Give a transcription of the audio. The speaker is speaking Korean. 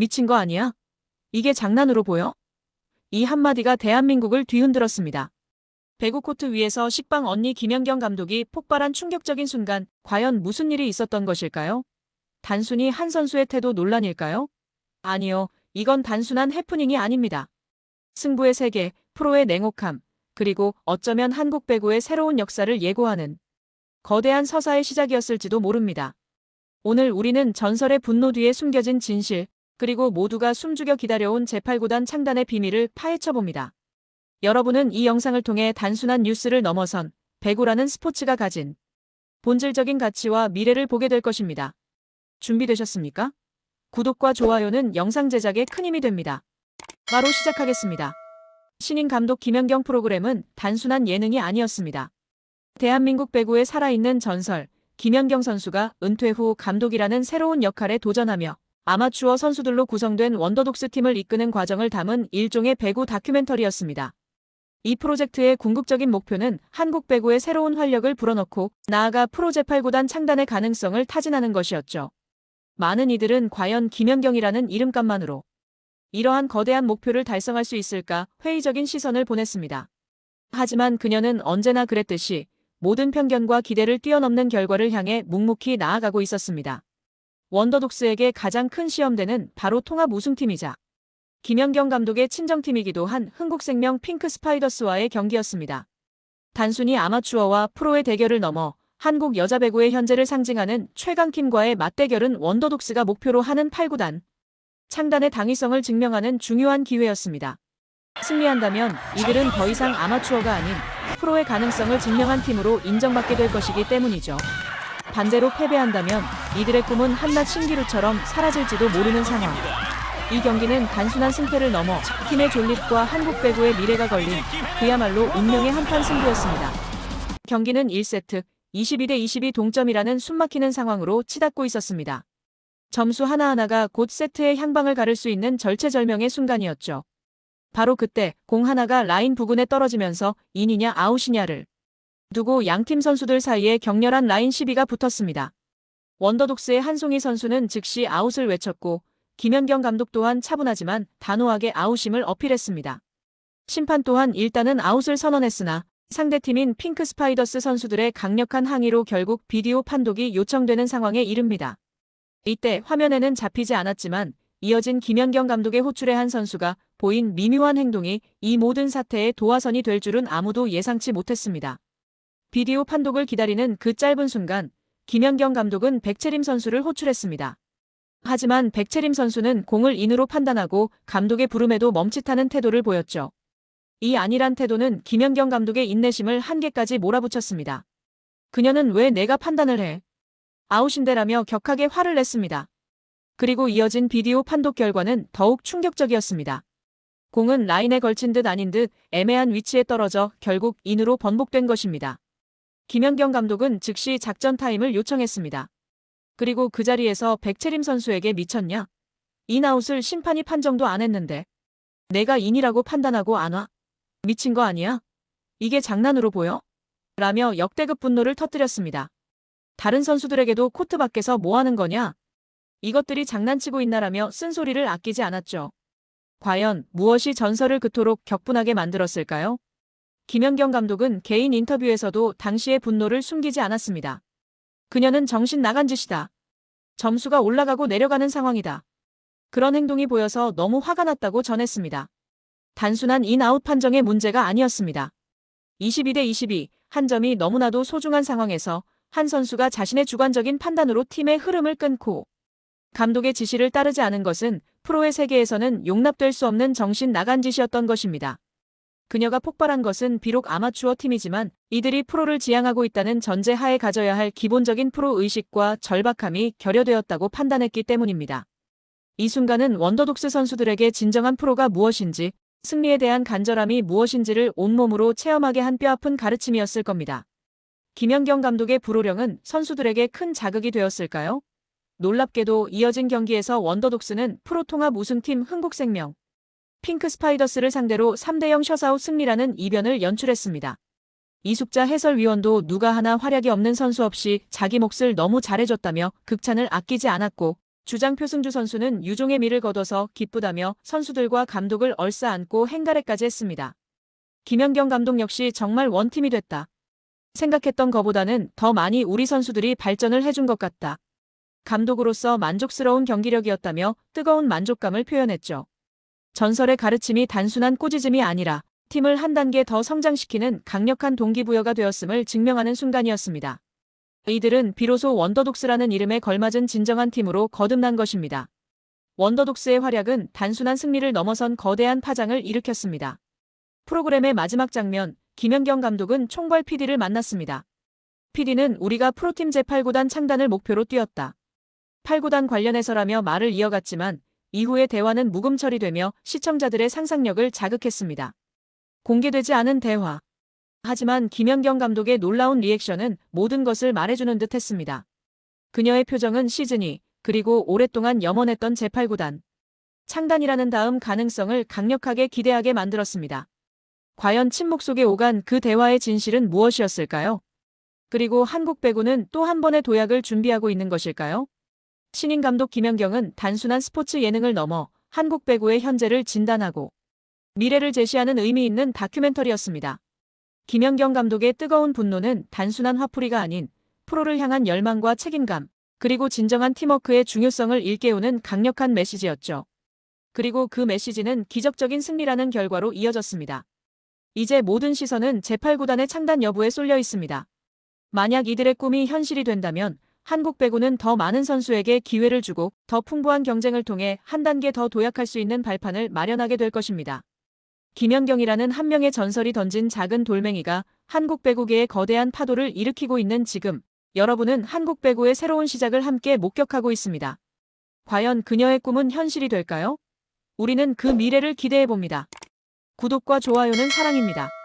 미친 거 아니야? 이게 장난으로 보여? 이 한마디가 대한민국을 뒤흔들었습니다. 배구 코트 위에서 식빵 언니 김연경 감독이 폭발한 충격적인 순간 과연 무슨 일이 있었던 것일까요? 단순히 한 선수의 태도 논란일까요? 아니요. 이건 단순한 해프닝이 아닙니다. 승부의 세계, 프로의 냉혹함, 그리고 어쩌면 한국 배구의 새로운 역사를 예고하는 거대한 서사의 시작이었을지도 모릅니다. 오늘 우리는 전설의 분노 뒤에 숨겨진 진실, 그리고 모두가 숨죽여 기다려온 제8구단 창단의 비밀을 파헤쳐 봅니다. 여러분은 이 영상을 통해 단순한 뉴스를 넘어선 배구라는 스포츠가 가진 본질적인 가치와 미래를 보게 될 것입니다. 준비되셨습니까? 구독과 좋아요는 영상 제작에 큰 힘이 됩니다. 바로 시작하겠습니다. 신인 감독 김연경 프로그램은 단순한 예능이 아니었습니다. 대한민국 배구의 살아있는 전설, 김연경 선수가 은퇴 후 감독이라는 새로운 역할에 도전하며 아마추어 선수들로 구성된 원더독스 팀을 이끄는 과정을 담은 일종의 배구 다큐멘터리였습니다. 이 프로젝트의 궁극적인 목표는 한국 배구의 새로운 활력을 불어넣고 나아가 프로 제8구단 창단의 가능성을 타진하는 것이었죠. 많은 이들은 과연 김연경이라는 이름값만으로 이러한 거대한 목표를 달성할 수 있을까 회의적인 시선을 보냈습니다. 하지만 그녀는 언제나 그랬듯이 모든 편견과 기대를 뛰어넘는 결과를 향해 묵묵히 나아가고 있었습니다. 원더독스에게 가장 큰 시험대는 바로 통합 우승팀이자 김연경 감독의 친정팀이기도 한 흥국생명 핑크 스파이더스와의 경기였습니다. 단순히 아마추어와 프로의 대결을 넘어 한국 여자 배구의 현재를 상징하는 최강팀과의 맞대결은 원더독스가 목표로 하는 8구단 창단의 당위성을 증명하는 중요한 기회였습니다. 승리한다면 이들은 더 이상 아마추어가 아닌 프로의 가능성을 증명한 팀으로 인정받게 될 것이기 때문이죠. 반대로 패배한다면 이들의 꿈은 한낱 신기루처럼 사라질지도 모르는 상황. 이 경기는 단순한 승패를 넘어 팀의 존립과 한국 배구의 미래가 걸린 그야말로 운명의 한판 승부였습니다. 경기는 1세트 22대 22 동점이라는 숨막히는 상황으로 치닫고 있었습니다. 점수 하나하나가 곧 세트의 향방을 가를 수 있는 절체절명의 순간이었죠. 바로 그때 공 하나가 라인 부근에 떨어지면서 인이냐 아웃이냐를 두고 양팀 선수들 사이에 격렬한 라인 시비가 붙었습니다. 원더독스의 한송이 선수는 즉시 아웃을 외쳤고 김연경 감독 또한 차분하지만 단호하게 아웃임을 어필했습니다. 심판 또한 일단은 아웃을 선언했으나 상대팀인 핑크 스파이더스 선수들의 강력한 항의로 결국 비디오 판독이 요청되는 상황에 이릅니다. 이때 화면에는 잡히지 않았지만 이어진 김연경 감독의 호출의 한 선수가 보인 미묘한 행동이 이 모든 사태의 도화선이 될 줄은 아무도 예상치 못했습니다. 비디오 판독을 기다리는 그 짧은 순간 김연경 감독은 백채림 선수를 호출했습니다. 하지만 백채림 선수는 공을 인으로 판단하고 감독의 부름에도 멈칫하는 태도를 보였죠. 이 안일한 태도는 김연경 감독의 인내심을 한계까지 몰아붙였습니다. 그녀는 왜 내가 판단을 해? 아웃인데라며 격하게 화를 냈습니다. 그리고 이어진 비디오 판독 결과는 더욱 충격적이었습니다. 공은 라인에 걸친 듯 아닌 듯 애매한 위치에 떨어져 결국 인으로 번복된 것입니다. 김연경 감독은 즉시 작전 타임을 요청했습니다. 그리고 그 자리에서 백채림 선수에게 미쳤냐? 인아웃을 심판이 판정도 안 했는데. 내가 인이라고 판단하고 안 와? 미친 거 아니야? 이게 장난으로 보여? 라며 역대급 분노를 터뜨렸습니다. 다른 선수들에게도 코트 밖에서 뭐 하는 거냐? 이것들이 장난치고 있나라며 쓴소리를 아끼지 않았죠. 과연 무엇이 전설을 그토록 격분하게 만들었을까요? 김연경 감독은 개인 인터뷰에서도 당시의 분노를 숨기지 않았습니다. 그녀는 정신 나간 짓이다. 점수가 올라가고 내려가는 상황이다. 그런 행동이 보여서 너무 화가 났다고 전했습니다. 단순한 인아웃 판정의 문제가 아니었습니다. 22대 22, 한 점이 너무나도 소중한 상황에서 한 선수가 자신의 주관적인 판단으로 팀의 흐름을 끊고 감독의 지시를 따르지 않은 것은 프로의 세계에서는 용납될 수 없는 정신 나간 짓이었던 것입니다. 그녀가 폭발한 것은 비록 아마추어 팀이지만 이들이 프로를 지향하고 있다는 전제 하에 가져야 할 기본적인 프로 의식과 절박함이 결여되었다고 판단했기 때문입니다. 이 순간은 원더독스 선수들에게 진정한 프로가 무엇인지 승리에 대한 간절함이 무엇인지를 온몸으로 체험하게 한 뼈아픈 가르침이었을 겁니다. 김연경 감독의 불호령은 선수들에게 큰 자극이 되었을까요? 놀랍게도 이어진 경기에서 원더독스는 프로통합 우승팀 흥국생명, 핑크 스파이더스를 상대로 3대0 셔사웃 승리라는 이변을 연출했습니다. 이숙자 해설위원도 누가 하나 활약이 없는 선수 없이 자기 몫을 너무 잘해줬다며 극찬을 아끼지 않았고 주장 표승주 선수는 유종의 미를 거둬서 기쁘다며 선수들과 감독을 얼싸안고 행가래까지 했습니다. 김연경 감독 역시 정말 원팀이 됐다. 생각했던 것보다는 더 많이 우리 선수들이 발전을 해준 것 같다. 감독으로서 만족스러운 경기력이었다며 뜨거운 만족감을 표현했죠. 전설의 가르침이 단순한 꼬지즘이 아니라 팀을 한 단계 더 성장시키는 강력한 동기부여가 되었음을 증명하는 순간이었습니다. 이들은 비로소 원더독스라는 이름에 걸맞은 진정한 팀으로 거듭난 것입니다. 원더독스의 활약은 단순한 승리를 넘어선 거대한 파장을 일으켰습니다. 프로그램의 마지막 장면, 김연경 감독은 총괄 PD를 만났습니다. PD는 우리가 프로팀 제8구단 창단을 목표로 뛰었다. 8구단 관련해서라며 말을 이어갔지만 이후의 대화는 묵음 처리 되며 시청자들의 상상력을 자극했습니다. 공개되지 않은 대화. 하지만 김연경 감독의 놀라운 리액션은 모든 것을 말해주는 듯 했습니다. 그녀의 표정은 시즌이, 그리고 오랫동안 염원했던 제8구단. 창단이라는 다음 가능성을 강력하게 기대하게 만들었습니다. 과연 침묵 속에 오간 그 대화의 진실은 무엇이었을까요? 그리고 한국 배구는 또 한 번의 도약을 준비하고 있는 것일까요? 신인 감독 김연경은 단순한 스포츠 예능을 넘어 한국 배구의 현재를 진단하고 미래를 제시하는 의미 있는 다큐멘터리였습니다. 김연경 감독의 뜨거운 분노는 단순한 화풀이가 아닌 프로를 향한 열망과 책임감, 그리고 진정한 팀워크의 중요성을 일깨우는 강력한 메시지였죠. 그리고 그 메시지는 기적적인 승리라는 결과로 이어졌습니다. 이제 모든 시선은 제8구단의 창단 여부에 쏠려 있습니다. 만약 이들의 꿈이 현실이 된다면 한국 배구는 더 많은 선수에게 기회를 주고 더 풍부한 경쟁을 통해 한 단계 더 도약할 수 있는 발판을 마련하게 될 것입니다. 김연경이라는 한 명의 전설이 던진 작은 돌멩이가 한국 배구계의 거대한 파도를 일으키고 있는 지금 여러분은 한국 배구의 새로운 시작을 함께 목격하고 있습니다. 과연 그녀의 꿈은 현실이 될까요? 우리는 그 미래를 기대해 봅니다. 구독과 좋아요는 사랑입니다.